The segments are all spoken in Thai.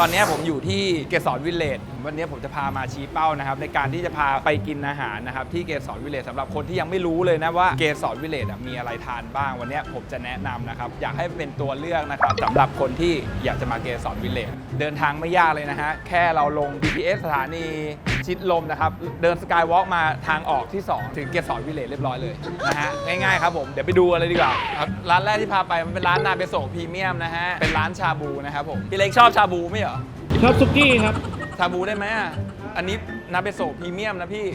ตอนนี้ผมอยู่ที่เกสรวิลเลจวันนี้ผมจะพามาชี้เป้านะครับในการที่จะพาไปกินอาหารนะครับที่เกสรวิลเลจสำหรับคนที่ยังไม่รู้เลยนะว่าเกสรวิลเลจมีอะไรทานบ้าง วันนี้ผมจะแนะนำนะครับอยากให้เป็นตัวเลือกนะครับสำหรับคนที่อยากจะมาเกสรวิลเลจเดินทางไม่ยากเลยนะฮะแค่เราลง BTS สถานีชิดลมนะครับเดินสกายวอล์กมาทางออกที่ 2 ถึงเกสรวิลเลจเรียบร้อยเลยนะฮะง่ายๆครับผมเดี๋ยวไปดูกันเลยดีกว่าครับร้านแรกที่พาไปมันเป็นร้านนาเบโซพรีเมียมนะฮะเป็นร้านชาบูนะครับผมพี่เล็กชอบชาบูไหมเหรอ ชอบซุกี้ครับ ชาบูได้ไหมอะ อันนี้นาเบโซพรีเมียมนะพี่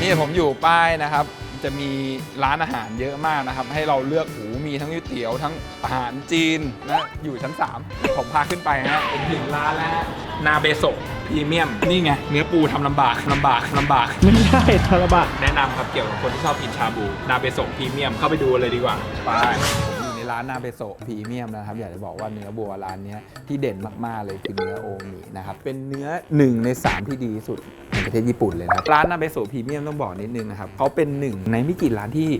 นี่ผมอยู่ป้ายนะครับ จะมีร้านอาหารเยอะมากนะครับ ให้เราเลือกหูมีทั้งก๋วยเตี๋ยวทั้งอาหารจีนนะ อยู่ชั้น 3 ผมพาขึ้นไปฮะเป็นถึงร้านแล้วฮะ นาเบโซพรีเมียม นี่ไง เนื้อปูทำลำบากลำบากลำบาก ไม่ได้ทาระบะแนะนำครับเกี่ยวกับคนที่ชอบกินชาบู นาเบโซะพรีเมียมเข้าไปดูเลยดีกว่าไปผมอยู่ใน ร้านนาเบโซะพรีเมียมนะครับ อยากจะบอกว่าเนื้อบัวร้านเนี้ยที่เด่นมากๆเลยคือเนื้อโอมินะครับ เป็นเนื้อหนึ่งในสามที่ดีที่สุดในประเทศญี่ปุ่นเลยนะครับ ร้านนาเบโซะพรีเมียมต้องบอกนิดนึงนะครับเขาเป็นหนึ่งในไม่กี่ร้านที่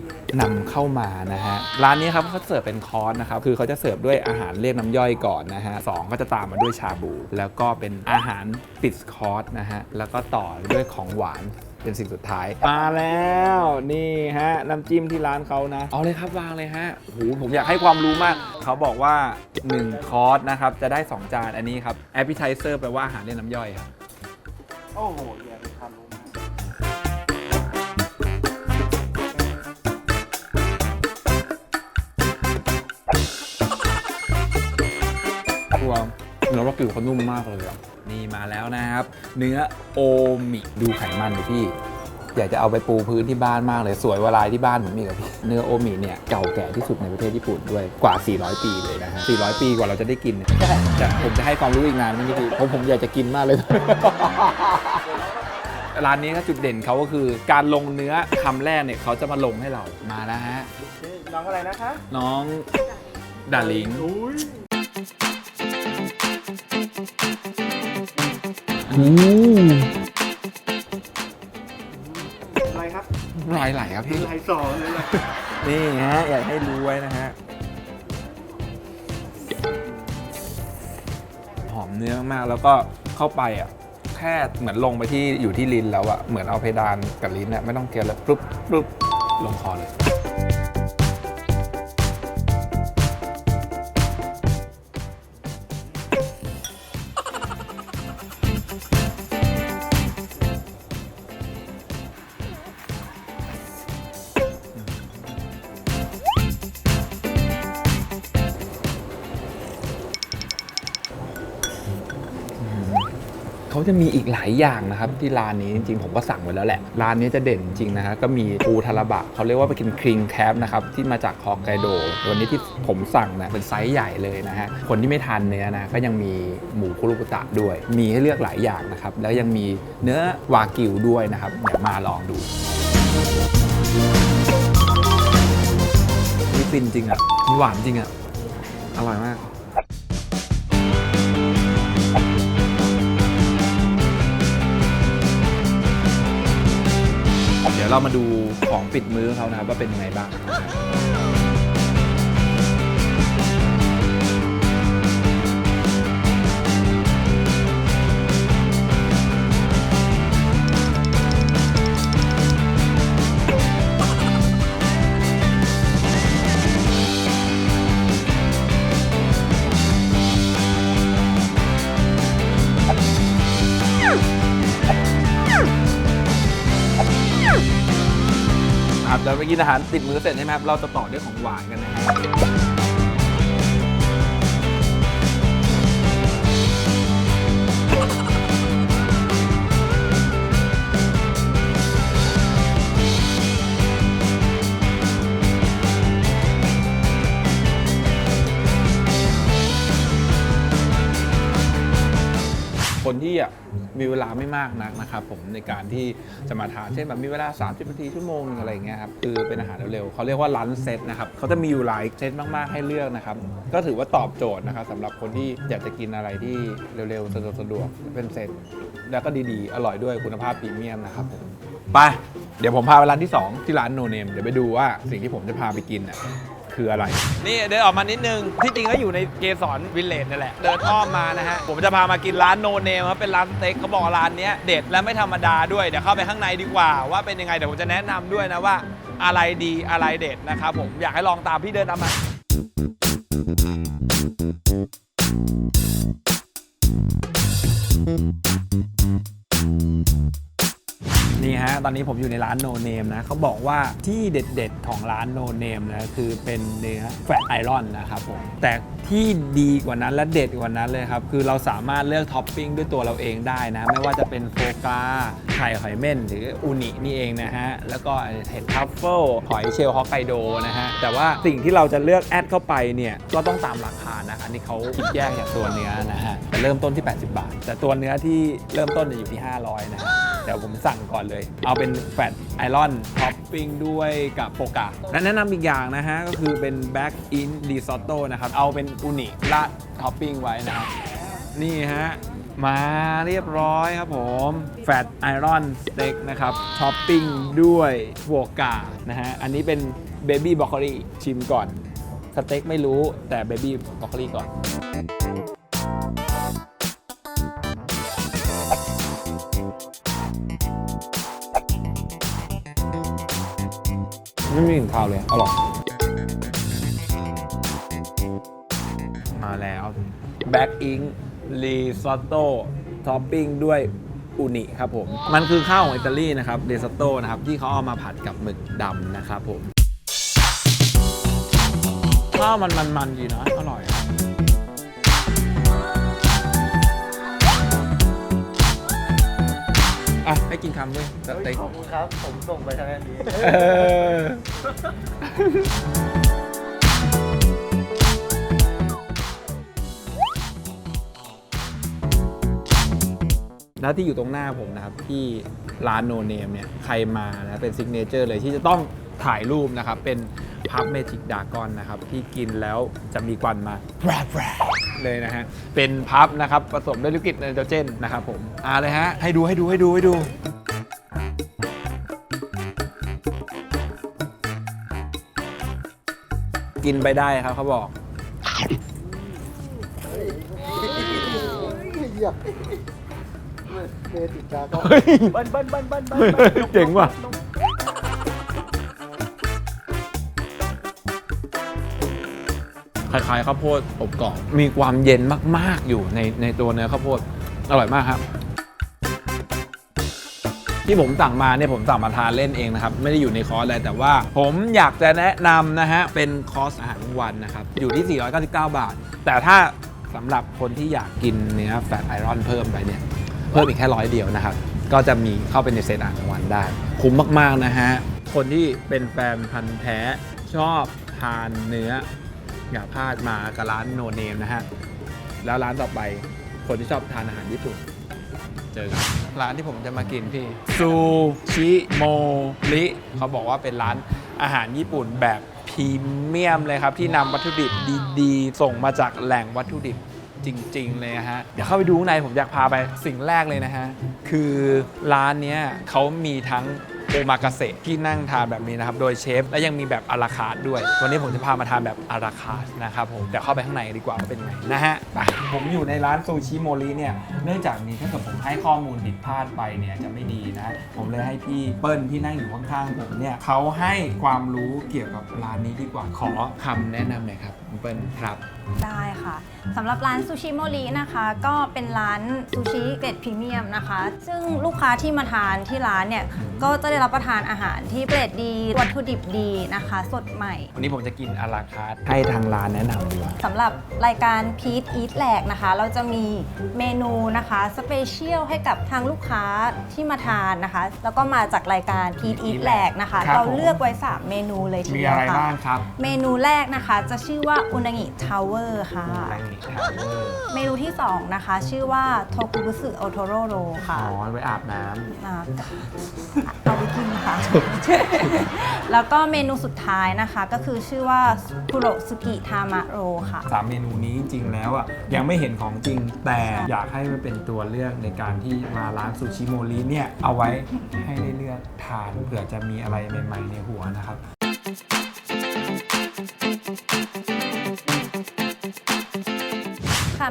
นำเข้ามานะฮะ ร้านนี้ครับเขาเสิร์ฟเป็นคอร์สนะครับ คือเขาจะเสิร์ฟด้วยอาหารเรียกน้ำย่อยก่อนนะฮะสองก็จะตามมาด้วยชาบู แล้วก็เป็นอาหารติดคอร์สนะฮะ แล้วก็ต่อด้วยของหวาน เป็นสิ่งสุดท้าย มาแล้วนี่ฮะน้ำจิ้มที่ร้านเขานะ เอาเลยครับวางเลยฮะโอ้โหผมอยากให้ความรู้มาก เขาบอกว่า 1 คอร์สนะครับ จะได้ 2 จานอันนี้ครับ appetizer แปลว่าอาหารเรียกน้ำย่อยครับ โอ้โหอย่าไปทำรู้มาตัวเนื้อวากิวเขานุ่มมากเลยอะ นี่มาแล้วนะครับ เนื้อโอมิดูไขมันดิพี่ อยากจะเอาไปปูพื้นที่บ้านมากเลย สวยกวาลายที่บ้านผมอีกอะพี่เนื้อโอมิเนี่ยเก่าแก่ที่สุดในประเทศญี่ปุ่นด้วยกว่า 400 ปีเลยนะฮะ400 ปีกว่าเราจะได้กินเนี่ยจะผมจะให้ความรู้อีกนานไหมนี่พี่ผมผมอยากจะกินมากเลย ร้านนี้ก็จุดเด่นเขาก็คือ การลงเนื้อคำแรกเนี่ยเขาจะมาลงให้เรามาแล้วฮะน้องอะไรนะคะ น้องดาลิง อุ้ยอู้อะไรครับลายไหลครับพี่ ลายสองเลยล่ะนี่ฮะ อยากให้รู้ไว้นะฮะ หอมเนื้อมากแล้วก็เข้าไปอะ แค่เหมือนลงไปที่อยู่ที่ลิ้นแล้วอะ เหมือนเอาเพดานกับลิ้นอะ ไม่ต้องเคี้ยวแล้วปุ๊บปุ๊บลงคอเลย เขาจะมีอีกหลายอย่างนะครับที่ร้านนี้จริงๆผมก็สั่งไว้แล้วแหละ ร้านนี้จะเด่นจริงนะฮะก็มีปูทาราบะเขาเรียกว่าเป็นครีงแคปนะครับที่มาจากฮอกไกโดวันนี้ที่ผมสั่งนะเป็นไซส์ใหญ่เลยนะฮะคนที่ไม่ทานเนื้อนะก็ยังมีหมูคุรุบุตะด้วย มีให้เลือกหลายอย่างนะครับแล้วยังมีเนื้อวากิวด้วยนะครับเดี๋ยวมาลองดูนี่ฟินจริงอะหวานจริงอะอร่อยมาก เดี๋ยวเรามาดูของปิดมือเขานะครับว่าเป็นยังไงบ้าง อาจจะไปกินอาหารติดมือเสร็จใช่ไหมครับเราจะต่อด้วยของหวานกันนะครับ คนที่มีเวลาไม่มากนักนะครับผมในการที่จะมาทานเช่นแบบมีเวลา 30นาทีชั่วโมงอะไรอย่างเงี้ยครับคือเป็นอาหารเร็วๆเขาเรียกว่าลันเซ็ตนะครับเขาจะมีอยู่หลายเซตมากๆให้เลือกนะครับก็ถือว่าตอบโจทย์นะครับสำหรับคนที่อยากจะกินอะไรที่เร็วๆสะดวกๆเป็นเซตแล้วก็ดีๆ อร่อยด้วยคุณภาพพรีเมียมนะครับผมไปเดี๋ยวผมพาไปร้านที่ 2 ที่ร้านโนเนมเดี๋ยวไปดูว่าสิ่งที่ผมจะพาไปกินน่ะ คืออะไร นี่เดินออกมานิดนึง ที่จริงก็อยู่ในเกสรวิลเลจนั่นแหละ เดินอ้อมมานะฮะ ผมจะพามากินร้านโนเนมครับเป็นร้านสเต็กเขาบอกร้านเนี้ยเด็ดและไม่ธรรมดาด้วย เดี๋ยวเข้าไปข้างในดีกว่า ว่าเป็นยังไงเดี๋ยวผมจะแนะนำด้วยนะว่า อะไรดีอะไรเด็ดนะครับผมอยากให้ลองตามพี่เดินตามมา ตอนนี้ผมอยู่ในร้านโนเนมนะเขาบอกว่าที่เด็ดๆของร้านโนเนมนะคือเป็นเนื้อแฟตไอรอนนะครับผมแต่ที่ดีกว่านั้นและเด็ดกว่านั้นเลยครับ คือเราสามารถเลือกท็อปปิ้งด้วยตัวเราเองได้นะ ไม่ว่าจะเป็นโฟกาไข่หอยเม่น หรืออูนินี่เองนะฮะ แล้วก็เห็ดทัฟเฟิลหอยเชลล์ฮอกไกโดนะฮะ แต่ว่าสิ่งที่เราจะเลือกแอดเข้าไปเนี่ย ก็ต้องตามราคานะ อันนี้เขาคิดแยกจากตัวเนื้อนะฮะแต่เริ่มต้นที่ 80 บาท แต่ตัวเนื้อที่เริ่มต้นจะอยู่ที่ 500 นะฮะ เดี๋ยวผมสั่งก่อนเลย เอาเป็นแฟตไอรอนท็อปปิ้งด้วยกับโฟกาและแนะนำอีกอย่างนะฮะ ก็คือเป็นแบ็กอินดีซอตโต้นะครับ เอาเป็นอูนิราดท็อปปิ้งไว้นะครับ นี่ฮะ มาเรียบร้อยครับผม แฟตไอรอนสเต็กนะครับท็อปปิ้งด้วยโฟกานะฮะ อันนี้เป็นเบบี้บรอกโคลีชิมก่อนสเต็กไม่รู้แต่เบบี้บรอกโคลีก่อน ไม่มีกลิ่นคาวเลย อร่อย มาแล้วแบ็กอิงรีซอตโต้ท็อปปิ้งด้วยอูนิครับผม มันคือข้าวของอิตาลีนะครับเดซอตโต้นะครับ ที่เขาเอามาผัดกับหมึกดำนะครับผม ข้าวมันมันมันๆดีนะ อร่อยอะอะให้กินคำด้วยสเต็กขอบคุณครับ ผมส่งไปทางนี้เออแล้วที่อยู่ตรงหน้าผมนะครับ ที่ร้านโนเนมเนี่ย ใครมานะ เป็นซิกเนเจอร์เลยที่จะต้องถ่ายรูปนะครับ เป็น พับเมจิกดากอนนะครับที่กินแล้วจะมีควันมาแปรแปรเลยนะฮะ เป็นพับนะครับผสมด้วยลิกิดไนโตรเจนนะครับผมอ่าเลยฮะ ให้ดูให้ดูให้ดูให้ดู กินไปได้ครับเขาบอก เหยียบเมติกาก็เฮ้ยเบิ้ลเบิ้ลเบิ้ลเบิ้ลเบิ้ลเจ๋งว่ะค ล้ายๆข้าวโพดอบกรอบมีความเย็นมากๆอยู่ในในตัวเนื้อข้าวโพดอร่อยมากครับ ที่ผมสั่งมาเนี่ยผมสั่งมาทานเล่นเองนะครับ ไม่ได้อยู่ในคอร์สอะไรแต่ว่า ผมอยากจะแนะนำนะฮะ เป็นคอร์สอาหารกลางวันนะครับ อยู่ที่ 499 บาท แต่ถ้าสำหรับคนที่อยากกินเนื้อแฟตไอรอนเพิ่มไปเนี่ย เพิ่มอีกแค่ร้อยเดียวนะครับ ก็จะมีเข้าไปในเซตอาหารกลางวันได้ คุ้มมากๆนะฮะคนที่เป็นแฟนพันธ์แท้ชอบทานเนื้อ อย่าพลาดมากับร้านโนเนมนะฮะ แล้วร้านต่อไปคนที่ชอบทานอาหารญี่ปุ่น เจอกันร้านที่ผมจะมากินพี่ซูชิโมริเขาบอกว่าเป็นร้านอาหารญี่ปุ่นแบบพรีเมียมเลยครับ ที่นำวัตถุดิบดีๆ ส่งมาจากแหล่งวัตถุดิบจริง ๆ เลยนะฮะ เดี๋ยวเข้าไปดูข้างในผมอยากพาไปสิ่งแรกเลยนะฮะ คือร้านเนี้ยเขามีทั้ง โอมากาเสะที่นั่งทานแบบนี้นะครับ โดยเชฟ และยังมีแบบอาราคาร์ด้วย วันนี้ผมจะพามาทานแบบอาราคาร์ทนะครับผมเดี๋ยวเข้าไปข้างในดีกว่าว่าเป็นไงนะฮะไปผมอยู่ในร้านซูชิโมริเนี่ย เนื่องจากนี้ถ้าเกิดผมให้ข้อมูลผิดพลาดไปเนี่ยจะไม่ดีนะ ผมเลยให้พี่เปิ้ลที่นั่งอยู่ข้างๆผมเนี่ยเขาให้ความรู้เกี่ยวกับร้านนี้ดีกว่าขอคำแนะนำหน่อยครับคุณเปิ้ลครับ ได้ค่ะสำหรับร้านซูชิโมรินะคะ ก็เป็นร้านซูชิเกรดพรีเมียมนะคะ ซึ่งลูกค้าที่มาทานที่ร้านเนี่ย ก็จะได้รับประทานอาหารที่เกรดดี วัตถุดิบดีนะคะ สดใหม่ วันนี้ผมจะกินอาราคาร์ทให้ทางร้านแนะนำดีกว่าสำหรับรายการพีทอีทแหลกนะคะ เราจะมีเมนูนะคะสเปเชียลให้กับทางลูกค้าที่มาทานนะคะ แล้วก็มาจากรายการพีทอีทแหลกนะคะ ครับเราผม เลือกไว้3เมนูเลยทีมีเดียอะวไรค่ะ บ้างครับ เมนูแรกนะคะจะชื่อว่าอุนางิทาวเวร์ค่ะแรงทาวเวอร์เมนูที่ 2 นะคะ ชื่อว่าโทกุบุสึโอโทโร่โรค่ะอ๋อไว้อาบน้อ่าเอาไปกินค่ะ แล้วก็เมนูสุดท้ายนะคะ ก็คือชื่อว่าคุโรสุกิทามะโรค่ะำสามเมนูนี้จริงๆแล้วอะยังไม่เห็นของจริงแต่อยากให้มันเป็นตัวเลือกในการที่มาร้านซูชิโมริเนี่ยเอาไว้ให้ได้เลือกทานเผื่อจะมีอะไรใหม่ๆในหัวนะครับค่ะ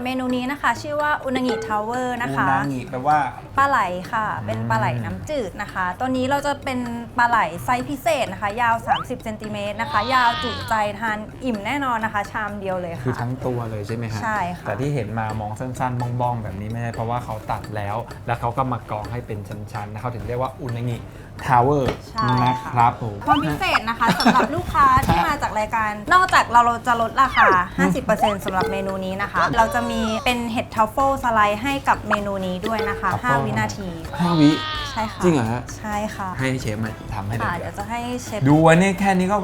เมนูนี้นะคะ ชื่อว่าอุนางิทาวเวอร์นะคะอูนางิแปลว่าปลาไหลค่ะ เป็นปลาไหลน้ำจืดนะคะ ตัวนี้เราจะเป็นปลาไหลไซส์พิเศษนะคะ ยาว 30เซนติเมตรนะคะ ยาวจุใจทานอิ่มแน่นอนนะคะ ชามเดียวเลยคือค่ะ ทั้งตัวเลยใช่ไหมฮะใช่ค่ะ แต่ที่เห็นมามองสั้นๆบ้องๆ แบบนี้ไม่ใช่เพราะว่าเขาตัดแล้ว แล้วเขาก็มากรองให้เป็นชั้นๆนะเขาถึงเรียกว่าอุนางิ ทาวเวอร์ใช่นะค่ะครับผม ความพิเศษนะคะสำหรับลูกค้าที่มาจากรายการ นอกจากเราจะลดราคา 50%สำหรับเมนูนี้นะคะ เราจะมีเป็นเห็ดทัฟเฟิลสไลด์ให้กับเมนูนี้ด้วยนะคะ Truffle 5วินาที ห้าวิ ใช่ค่ะจริงเหรอฮะ ใช่ค่ะให้เชฟมาทำให้ดูค่ะเดี๋ยวจะให้เชฟดูไว้เนี่ยแค่นี้ก็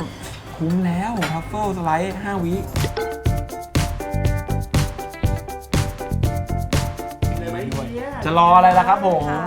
คุ้มแล้วทัฟเฟิลสไลด์ 5 วิเลยไหมเนี่ยจะรออะไรล่ะครับผม ค่ะ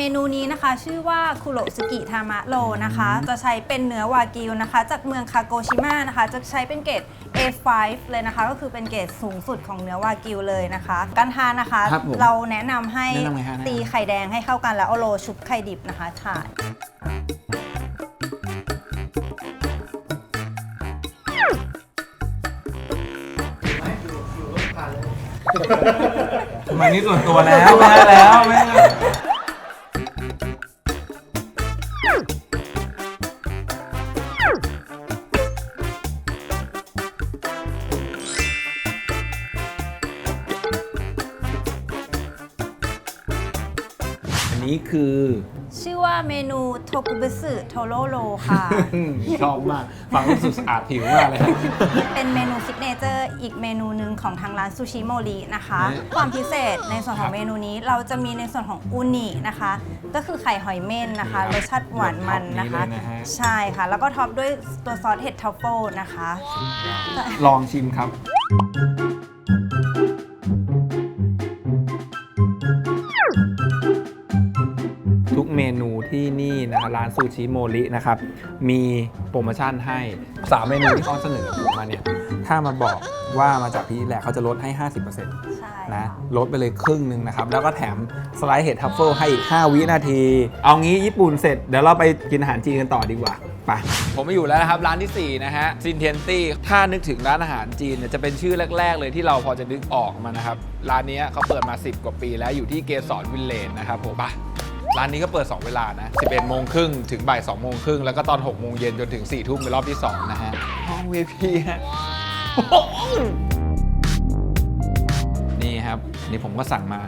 เมนูนี้นะคะชื่อว่าคุโรสุกิทามะโรนะคะ จะใช้เป็นเนื้อวากิวนะคะ จากเมืองคาโกชิมะนะคะ จะใช้เป็นเกรด A5 เลยนะคะ ก็คือเป็นเกรดสูงสุดของเนื้อวากิวเลยนะคะ การทานนะคะ ครับผมเราแนะนำให้แนะนำไงฮะตีไข่แดงให้เข้ากันแล้วเอาโรยชุบไข่ดิบนะคะทานทำไมนี่ส่วนตัวแล้วไม่ได้แล้วไม่ได้อั เมนูโทกุบุสึโทโรโรค่ะ ชอบมาก ฟังรู้สึกสะอาดผิวมากเลยครับเป็นเมนูซิกเนเจอร์อีกเมนูหนึ่งของทางร้านซูชิโมรินะคะเอ๊ะความพิเศษในส่วนขอครังบ เมนูนี้เราจะมีในส่วนของอูนินะคะ ก็คือไข่หอยเม่นนะคะรสชาติหวานมันนะคะท็อปนี้เลยนะฮะใช่ค่ะ แล้วก็ท็อปด้วยตัวซอสเห็ดทัฟเฟิลนะคะ ลองชิมครับ รับร้านซูชิโมรินะครับ มีโปรโมชั่นให้ 3 เมนูที่เขาเสนอผมมาเนี่ย ถ้ามาบอกว่ามาจากที่แหละเขาจะลดให้ 50%ใช่นะลดไปเลยครึ่งหนึ่งนะครับ แล้วก็แถมสไลด์เห็ดทัฟเฟิลให้อีก 5 วินาที เอางี้ญี่ปุ่นเสร็จ เดี๋ยวเราไปกินอาหารจีนกันต่อดีกว่า ไป ผมมาอยู่แล้วนะครับ ร้านที่ 4 นะฮะซินเทียนตี้ถ้านึกถึงร้านอาหารจีนเนี่ยจะเป็นชื่อแรก ๆ เลยที่เราพอจะนึกออกมานะครับ ร้านนี้เขาเปิดมา 10 กว่าปีแล้วอยู่ที่เกสรวิลเลจนะครับผมไป ร้านนี้ก็เปิด 2 เวลานะ 11 โมงครึ่งถึงบ่าย2โมงครึ่งแล้วก็ตอน 6 โมงเย็นจนถึง 4 ทุ่มเป็นรอบที่ 2 นะฮะ ห้อง VIP ฮะ นี่ครับนี่ผมก็สั่งมา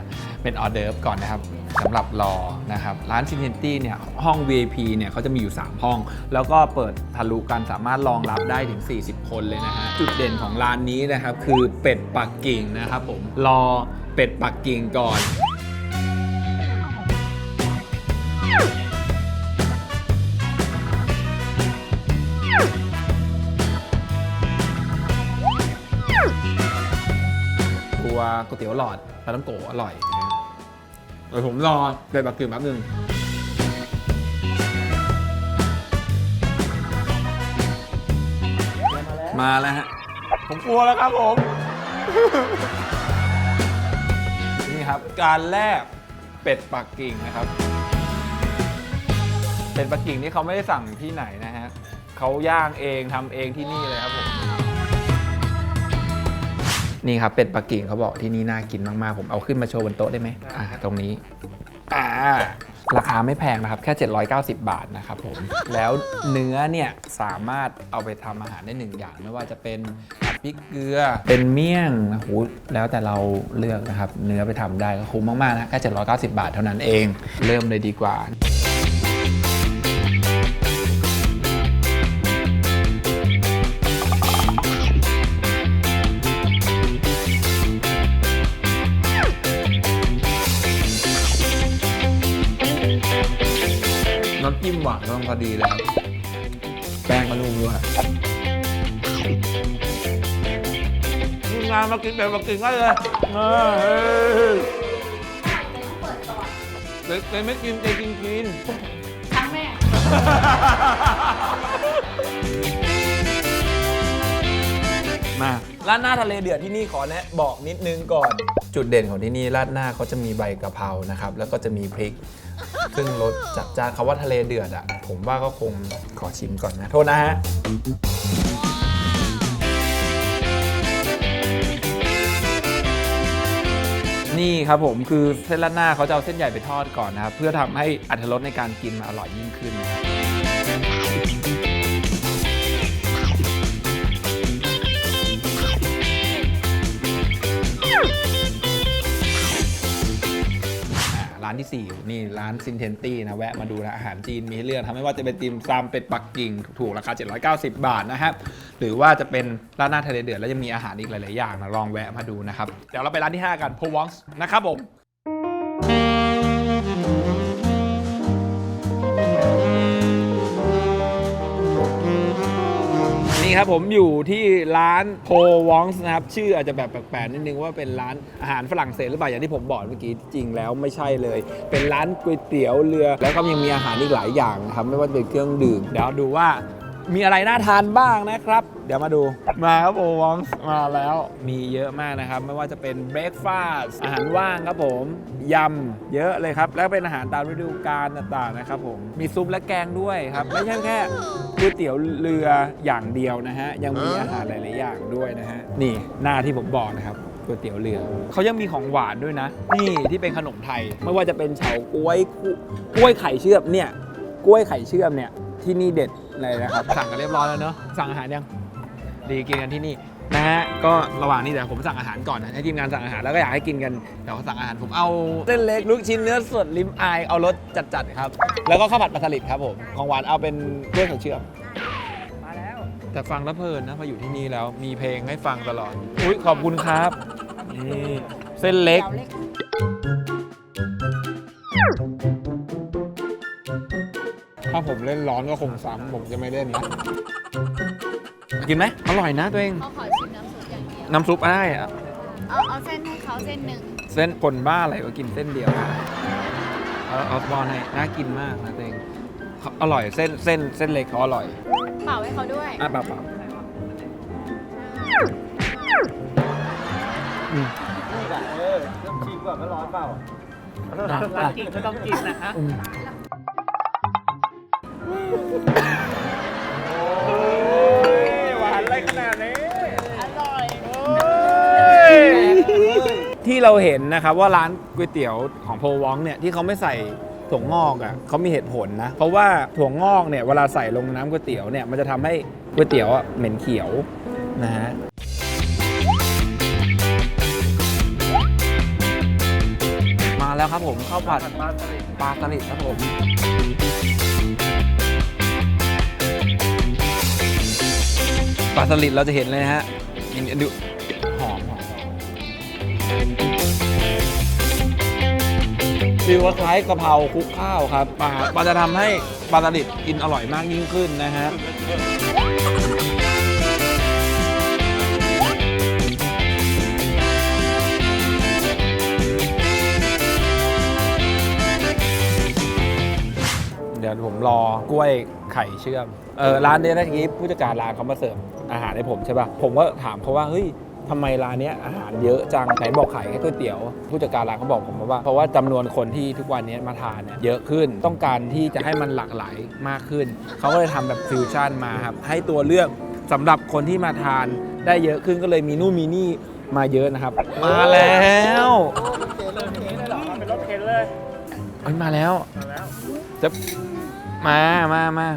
เป็นออเดิร์ฟก่อนนะครับสำหรับรอนะครับ ร้านซินเทนตี้เนี่ย ห้อง VIP เนี่ยเขาจะมีอยู่ 3 ห้อง แล้วก็เปิดทะลุกันสามารถรองรับได้ถึง 40 คนเลยนะฮะ จุดเด่นของร้านนี้นะครับ คือเป็ดปักกิ่งนะครับผมรอเป็ดปักกิ่งก่อน ตัวก๋วยเตี๋ยวหลอดปลาต้มโกอร่อยนะเดี๋ยวผมรอเป็ดปักกิ่งแป๊บนึงมาแล้วฮะ ผมกลัวแล้วครับผม นี่ครับ การแลกเป็ดปักกิ่งนะครับ เป็ดปักกิ่งนี่เขาไม่ได้สั่งที่ไหนนะฮะเขาย่างเองทำเองที่นี่เลยครับผมนี่ครับเป็ดปักกิ่งเขาบอกที่นี่น่ากินมากๆผมเอาขึ้นมาโชว์บนโต๊ะได้ไหมอ่าตรงนี้อ่าราคาไม่แพงนะครับ แค่ 790 บาทนะครับผม แล้วเนื้อเนี่ย สามารถเอาไปทำอาหารได้หนึ่งอย่าง ไม่ว่าจะเป็นผัดพริกเกลือ เป็นเมี่ยงนะโหแล้วแต่เราเลือกนะครับ เนื้อไปทำได้ก็คุ้มมากๆนะแค่790 บาทเท่านั้นเอง เริ่มเลยดีกว่า ดีแล้ว แป้งก็นุ่มด้วยงานมากินแบบมากินก็เลยเฮ้ยเจ๊ไม่กินเจ๊กินกินทั้งแม่มาราดหน้าทะเลเดือดที่นี่ขอแนะบอกนิดนึงก่อน จุดเด่นของที่นี่ราดหน้าเขาจะมีใบกะเพรานะครับ แล้วก็จะมีพริก ซึ่งรสจัดจ้านคำว่าทะเลเดือดอะผมว่าก็คงขอชิมก่อนนะ โทษนะฮะนี่ครับผมคือเส้นราดหน้าเขาจะเอาเส้นใหญ่ไปทอดก่อนนะครับ เพื่อทำให้อรรถรสในการกินมันอร่อยยิ่งขึ้นนะครับาร้านที่ 4 นี่ร้านซินเทนตี้นะ แวะมาดูนะ อาหารจีนมีให้เลือกทำไม่ว่าจะเป็นติมซำเป็ดปักกิ่ง ถูกราคา 790 บาทนะครับ หรือว่าจะเป็นร้านหน้าทะเลเดือดแล้วยังมีอาหารอีกหลาย ๆ อย่างนะ ลองแวะมาดูนะครับ เดี๋ยวเราไปร้านที่ 5 กันโพวองส์นะครับผม นี้ครับผมอยู่ที่ร้านโพวองส์นะครับ ชื่ออาจจะแบบแปลกๆนิดนึงว่าเป็นร้านอาหารฝรั่งเศสหรือเปล่าอย่างที่ผมบอกเมื่อกี้จริงแล้วไม่ใช่เลย เป็นร้านก๋วยเตี๋ยวเรือ แล้วก็ยังมีอาหารอีกหลายอย่างนะครับไม่ว่าจะเป็นเครื่องดื่มเดี๋ยวดูว่า มีอะไรน่าทานบ้างนะครับ เดี๋ยวมาดูมาครับโพวองส์มาแล้ว มีเยอะมากนะครับ ไม่ว่าจะเป็นเบรคฟาสต์อาหารว่างครับผมยำเยอะเลยครับ แล้วเป็นอาหารตามฤดูกาลต่างๆนะครับผมมีซุปและแกงด้วยครับ ไม่ใช่แค่ก๋วยเตี๋ยวเรืออย่างเดียวนะฮะยังมีอาหารหลายๆอย่างด้วยนะฮะนี่หน้าที่ผมบอกนะครับก๋วยเตี๋ยวเรือเขายังมีของหวานด้วยนะ นี่ที่เป็นขนมไทย ไม่ว่าจะเป็นเฉาก๊วยกุกล้วยไข่เชื่อมเนี่ยกล้วยไข่เชื่อมเนี่ยที่นี่เด็ด เลยนะครับ สั่งกันเรียบร้อยแล้วเนอะสั่งอาหารยังดีกินกันที่นี่นะฮะก็ระหว่างนี้เดี๋ยวผมสั่งอาหารก่อนนะให้ทีมงานสั่งอาหารแล้วก็อยากให้กินกันเดี๋ยวสั่งอาหารผมเอาเส้นเล็กลูกชิ้นเนื้อสดลิมอายเอารสจัดๆครับ แล้วก็ข้าวผัดปลาสลิดครับผมของหวานเอาเป็นกล้วยไข่เชื่อมมาแล้ว แต่ฟังแล้วเพลินนะพออยู่ที่นี่แล้วมีเพลงให้ฟังตลอดอุ้ยขอบคุณครับนี่เส้นเล็ก ถ้าผมเล่นร้อนก็คงซ้ำผมจะไม่เล่นนะกินไหมอร่อยนะตัวเอง เขาขอชิมน้ำซุปอย่างเดียว น้ำซุปได้อะเอาเอาเส้นให้เขาเส้นหนึ่งเส้นคนบ้าอะไรก็กินเส้นเดียว เอาเอาบอลให้น่ากินมากนะตัวเองเขาอร่อยเส้นเส้นเส้นเล็กเขาอร่อยเป่าให้เขาด้วย อะเปล่าเปล่าอืมนี่แหละเออเริ่มชิมก่อนว่าร้อนเปล่า อะอะ กินก็ต้องกินนะฮะอืม หวานอะไรขนาดนี้ อร่อยที่เราเห็นนะครับว่าร้านก๋วยเตี๋ยวของโพวองเนี่ยที่เขาไม่ใส่ถั่วงอกอะเขามีเหตุผลนะ เพราะว่าถั่วงอกเนี่ยเวลาใส่ลงน้ำก๋วยเตี๋ยวเนี่ยมันจะทำให้ก๋วยเตี๋ยวอะเหม็นเขียวนะฮะมาแล้วครับผมข้าวผัดปลาสลิดครับผม ปลาสลิดเราจะเห็นเลยนะฮะนี่ดูหอมหอมฟิลคล้ายกะเพราคลุกข้าวครับปลาปลาจะทำให้ปลาสลิดกินอร่อยมากยิ่งขึ้นนะฮะเดี๋ยวผมรอกล้วยไข่เชื่อม เออร้านเนี้ยนะทีนี้ผู้จัดการร้านเขามาเสิร์ฟ อาหารให้ผมใช่ป่ะ ผมก็ถามเขาว่าเฮ้ยทำไมร้านเนี้ยอาหารเยอะจังไหนบอกขายแค่ก๋วยเตี๋ยว ผู้จัดการร้านเขาบอกผมมาว่า เพราะว่าจำนวนคนที่ทุกวันนี้มาทานเนี่ยเยอะขึ้นต้องการที่จะให้มันหลากหลายมากขึ้น เขาก็เลยทำแบบฟิวชั่นมาครับให้ตัวเลือกสำหรับคนที่มาทานได้เยอะขึ้นก็เลยมีนู่นมีนี่มาเยอะนะครับ มาแล้วเข็นเลยเข็นเลยเหรอมาเป็นรถเข็นเลยเอ้ยมาแล้วมาแล้วจะมามามา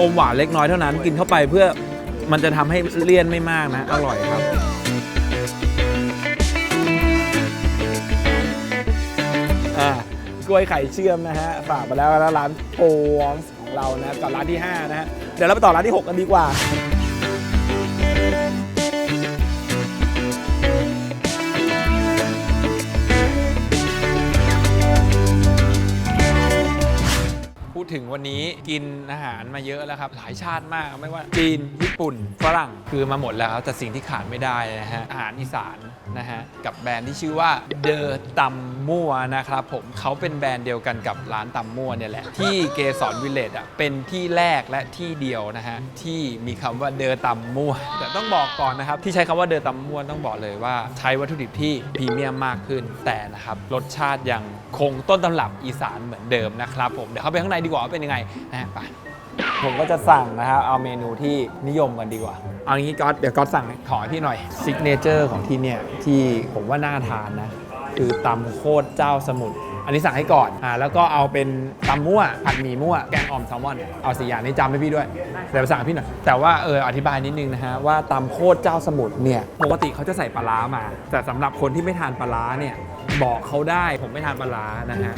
อมหวานเล็กน้อยเท่านั้น กินเข้าไปเพื่อมันจะทำให้เลี่ยนไม่มากนะ อร่อยครับ อ่ากล้วยไข่เชื่อมนะฮะ ฝากไปแล้วนะร้านโพวองส์ของเรานะกับร้านที่ 5 นะฮะ เดี๋ยวเราไปต่อร้านที่ 6 กันดีกว่า ถึงวันนี้กินอาหารมาเยอะแล้วครับ หลายชาติมากไม่ว่าจีน ญี่ปุ่น ฝรั่งคือมาหมดแล้วแต่สิ่งที่ขาดไม่ได้นะฮะอาหารอีสานนะฮะกับแบรนด์ที่ชื่อว่าเดอตำมั่วนะครับผมเขาเป็นแบรนด์เดียวกันกับร้านตำมั่วเนี่ยแหละ ที่เกสรวิลเลจอะเป็นที่แรกและที่เดียวนะฮะที่มีคำว่าเดอตำมั่วแต่ต้องบอกก่อนนะครับที่ใช้คำว่าเดอตำมั่วต้องบอกเลยว่าใช้วัตถุดิบที่พรีเมียมมากขึ้นแต่นะครับรสชาติยังคงต้นตำรับอีสานเหมือนเดิมนะครับผมเดี๋ยวเข้าไปข้างในดีกว่าว่าเป็นยังไงนะไปผมก็จะสั่งนะครับเอาเมนูที่นิยมกันดีกว่า เอางี้ก๊อตเดี๋ยวก๊อตสั่งขอให้พี่หน่อยซิกเนเจอร์ของที่เนี่ยที่ผมว่าน่าทานนะ คือตำโคตรเจ้าสมุทรอันนี้สั่งให้ก่อนอ่าแล้วก็เอาเป็นตำมั่วผัดหมี่มั่วแกงอ่อมแซลมอน เอาสี่อย่างนี้จำให้พี่ด้วยเดี๋ยวสั่งให้พี่หน่อยแต่ว่าเอออธิบายนิดนึงนะฮะว่าตำโคตรเจ้าสมุทรเนี่ยปกติเขาจะใส่ปลาร้ามา แต่สำหรับคนที่ไม่ทานปลาร้าเนี่ยบอกเขาได้ผมไม่ทานปลาร้านะฮะ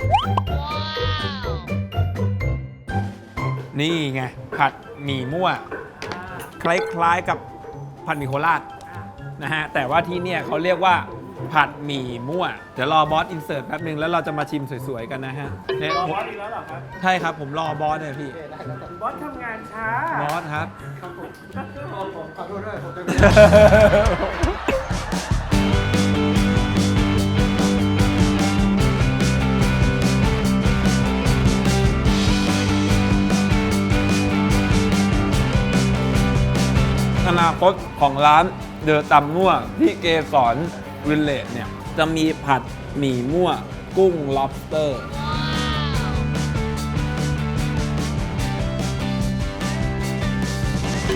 นี่ไง ผัดหมี่มั่ว คล้ายๆกับผัดหมี่โคราชนะฮะแต่ว่าที่เนี่ยเขาเรียกว่าผัดหมี่มั่ว เดี๋ยวรอบอสอินเสิร์ตแป๊บนึงแล้วเราจะมาชิมสวยๆกันนะฮะเนี่ยรอบอสอีกแล้วเหรอครับใช่ครับผมรอบอสเนี่ยพี่บอสทำงานช้าบอสครับผมขอโทษด้วยผมจะ นาคตของร้านเดอะตำมั่วที่เกสรวิลเลจเนี่ย จะมีผัดหมี่มั่วกุ้ง lobster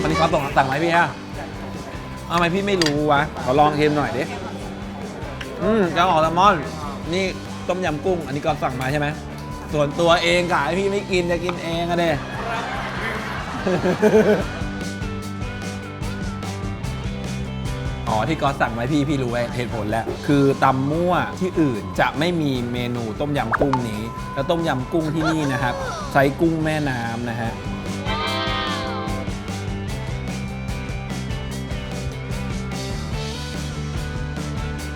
วันนี้เขาส่งสั่งไหมพี่ฮะทำไมพี่ไม่รู้วะ ขอลองเค็มหน่อยดิ อืมแกงออกแซลมอน นี่ต้มยำกุ้ง อันนี้ก็สั่งมาใช่ไหม ส่วนตัวเองกะให้พี่ไม่กินจะกินเองอะเด้ อ๋อที่ก๊อสั่งไว้พี่พี่รู้ไว้เหตุผลแล้ว คือตำมั่วที่อื่นจะไม่มีเมนูต้มยำกุ้งนี้ แล้วต้มยำกุ้งที่นี่นะครับใช้กุ้งแม่น้ำนะฮะ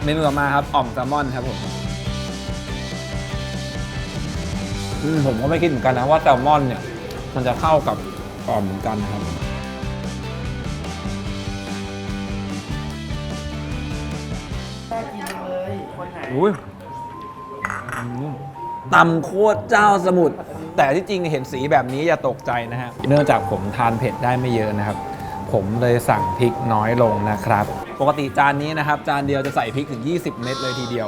เมนูต่อมาครับอ่อมแซลมอนครับผมอืมผมก็ไม่คิดเหมือนกันนะว่าแซลมอนเนี่ย มันจะเข้ากับอ่อมเหมือนกันนะครับ อุ้ยตำโคตรเจ้าสมุทรแต่ที่จริงเห็นสีแบบนี้อย่าตกใจนะฮะ เนื่องจากผมทานเผ็ดได้ไม่เยอะนะครับ ผมเลยสั่งพริกน้อยลงนะครับ ปกติจานนี้นะครับ จานเดียวจะใส่พริกถึง 20 เม็ดเลยทีเดียว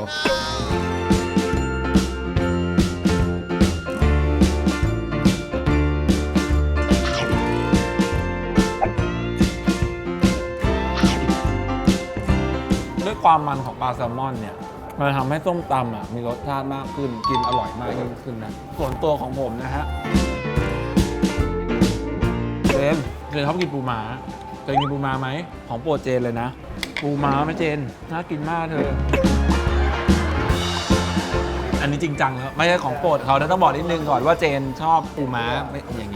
ด้วยความมันของปลาแซลมอนเนี่ย มันทำให้ส้มตำอะมีรสชาติมากขึ้นกินอร่อยมากยิ่งขึ้นนะส่วนตัวของผมนะฮะเจนเจนชอบกินปูม้าเคยกินปูม้าไหมของโปรดเจนเลยนะ ปูม้าไหมเจนน่ากินมากเธอ อันนี้จริงจังแล้วไม่ใช่ของโปรดเขาแต่ต้องบอกนิดนึงก่อนว่าเจนชอบปูม้าไม่อย่าง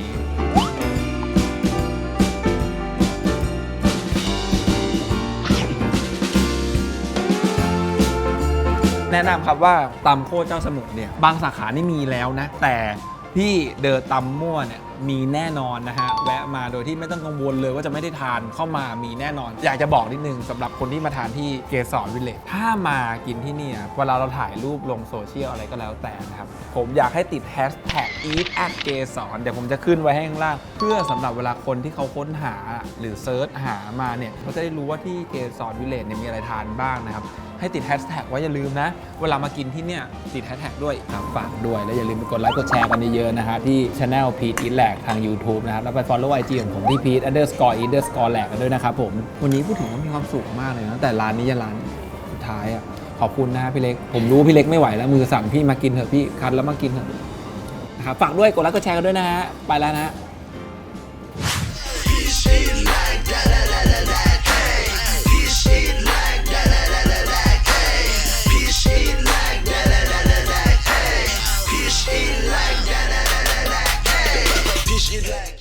แนะนำครับว่าตำโคตรเจ้าสมุทรเนี่ยบางสาขานี่มีแล้วนะ แต่ที่เดอะตำมั่วเนี่ยมีแน่นอนนะฮะแวะมาโดยที่ไม่ต้องกังวลเลยว่าจะไม่ได้ทานเข้ามามีแน่นอน อยากจะบอกนิดนึงสำหรับคนที่มาทานที่เกสรวิลเลจถ้ามากินที่นี่เวลาเราถ่ายรูปลงโซเชียลอะไรก็แล้วแต่นะครับ ผมอยากให้ติดแฮชแท็ก eat at เกสรเดี๋ยวผมจะขึ้นไว้ให้ข้างล่าง เพื่อสำหรับเวลาคนที่เขาค้นหาหรือเซิร์ชหามาเนี่ยเขาจะได้รู้ว่าที่เกสรวิลเลจเนี่ยมีอะไรทานบ้างนะครับให้ติดแฮชแท็กไว้อย่าลืมนะ เวลามากินที่เนี่ยติดแฮชแท็กด้วยครับฝากด้วย แล้วอย่าลืมไปกดไลค์กดแชร์กันเยอะๆนะฮะที่ช anel Pete Eat Lag ทาง YouTube นะครับ แล้วไป follow IG ของผมที่ Pete underscore eat underscore lag กันด้วยนะครับผม วันนี้พูดถึงว่ามีความสุขมากเลยนะแต่ร้านนี้จะร้านสุดท้ายอะขอบคุณนะฮะพี่เล็ก ผมรู้พี่เล็กไม่ไหวแล้วมือสั่นพี่มากินเถอะพี่คันแล้วมากินเถอะนะครับฝากด้วยกดไลค์กดแชร์กันด้วยนะฮะไปแล้วนะ